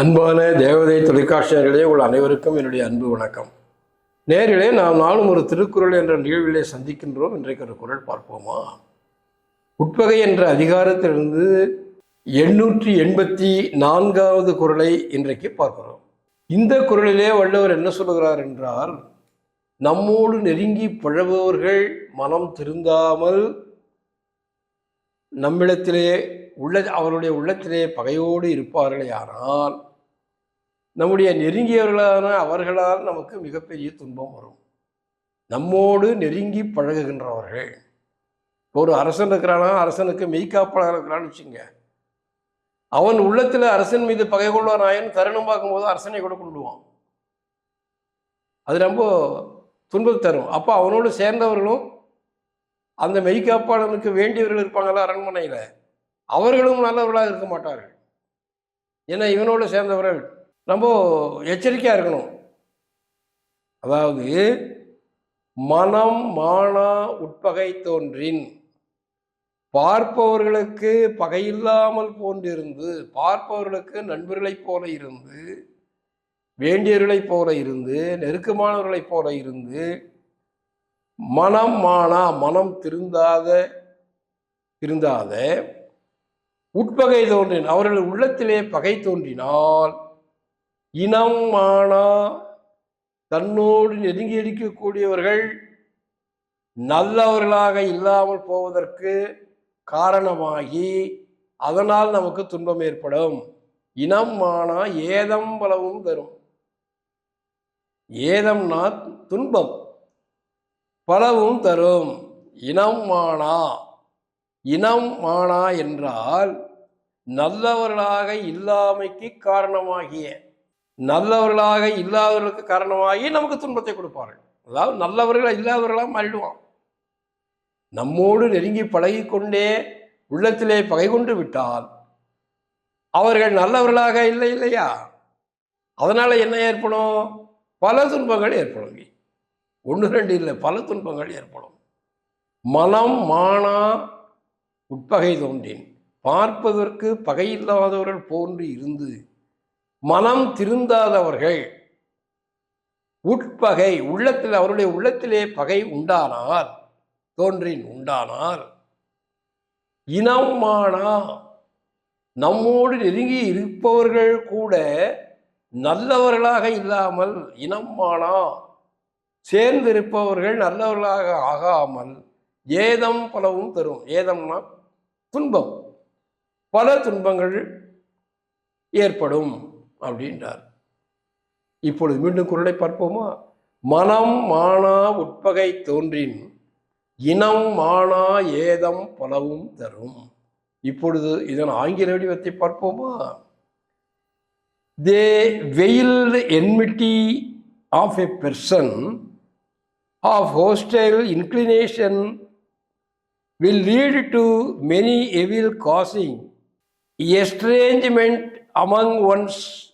அன்பான தேவதை தொலைக்காட்சியர்களே உள்ள அனைவருக்கும் என்னுடைய அன்பு வணக்கம். நேரிலே நாம் நாளும் ஒரு திருக்குறள் என்ற நிகழ்விலே சந்திக்கின்றோம். இன்றைக்கு ஒரு குறள் பார்ப்போமா? உட்பகை என்ற அதிகாரத்திலிருந்து எண்ணூற்றி எண்பத்தி நான்காவது குரலை இன்றைக்கு பார்க்கிறோம். இந்த குறளிலே வள்ளுவர் என்ன சொல்லுகிறார் என்றால் நம்மோடு நெருங்கி பழகுபவர்கள் மனம் திருந்தாமல் நம்மிடத்திலே உள்ள அவருடைய உள்ளத்திலே பகையோடு இருப்பார்களே ஆனால் நம்முடைய நெருங்கியவர்களான அவர்களால் நமக்கு மிகப்பெரிய துன்பம் வரும். நம்மோடு நெருங்கி பழகுகின்றவர்கள். இப்போ ஒரு அரசன் இருக்கிறானா? அரசனுக்கு மெய்காப்பாளர் இருக்கிறான்னு வச்சுங்க. அவன் உள்ளத்தில் அரசன் மீது பகை கொள்வானாயன் தருணம் பார்க்கும்போது அரசனை கூட கொண்டுவான் அது ரொம்ப துன்பத்தை தரும். அப்போ அவனோடு சேர்ந்தவர்களும் அந்த மெய்காப்பாளனுக்கு வேண்டியவர்கள் இருப்பாங்களா அரண்மனையில்? அவர்களும் நல்லவர்களாக இருக்க மாட்டார்கள். ஏன்னா இவனோடு சேர்ந்தவர்கள் ரொம்ப எச்சரிக்கையாக இருக்கணும். அதாவது மனம் மானா உட்பகை தோன்றின். பார்ப்பவர்களுக்கு பகையில்லாமல் போன்றிருந்து பார்ப்பவர்களுக்கு நண்பர்களைப் போல இருந்து வேண்டியவர்களைப் போல இருந்து நெருக்கமானவர்களைப் போல இருந்து மனம் மானா மனம் திருந்தாத திருந்தாத உட்பகை தோன்றின். அவர்கள் உள்ளத்திலே பகை தோன்றினால் இனம் மானா தன்னோடு நெருங்கி இருக்கக்கூடியவர்கள் நல்லவர்களாக இல்லாமல் போவதற்கு காரணமாகி அதனால் நமக்கு துன்பம் ஏற்படும். இனம் மானா ஏதம் பலவும் தரும். ஏதம்னா துன்பம் பலவும் தரும். இனம் மானா இனம் மானா என்றால் நல்லவர்களாக இல்லாமைக்கு காரணமாகிய நல்லவர்களாக இல்லாதவர்களுக்கு காரணமாகி நமக்கு துன்பத்தை கொடுப்பார்கள். அதாவது நல்லவர்கள் இல்லாதவர்களாக மாறிடுவான். நம்மோடு நெருங்கி பழகிக்கொண்டே உள்ளத்திலே பகை கொண்டு விட்டால் அவர்கள் நல்லவர்களாக இல்லை இல்லையா? அதனால் என்ன ஏற்படும்? பல துன்பங்கள் ஏற்படும். ஒன்று ரெண்டு இல்லை பல துன்பங்கள் ஏற்படும். மனம் மானா உட்பகை தோன்றின். பார்ப்பதற்கு பகையில்லாதவர்கள் போன்று இருந்து மனம் திருந்தாதவர்கள். உட்பகை உள்ளத்தில் அவருடைய உள்ளத்திலே பகை உண்டானார் தோன்றின் உண்டானார் இனமானா நம்மோடு நெருங்கி இருப்பவர்கள் கூட நல்லவர்களாக இல்லாமல் இனம்மானா சேர்ந்திருப்பவர்கள் நல்லவர்களாக ஆகாமல் ஏதம் பலவும் தரும். ஏதம்னா துன்பம். பல துன்பங்கள் ஏற்படும். அப்படின்றார். இப்பொழுது மீண்டும் குரலை பார்ப்போமா? மனம் மானா உட்பகை தோன்றின் இனம் மானா ஏதம் பலவும் தரும். இப்பொழுது இதன் ஆங்கில வடிவத்தை பார்ப்போமா? The vile enmity of a person of hostile inclination will lead to many evil causing estrangement among one's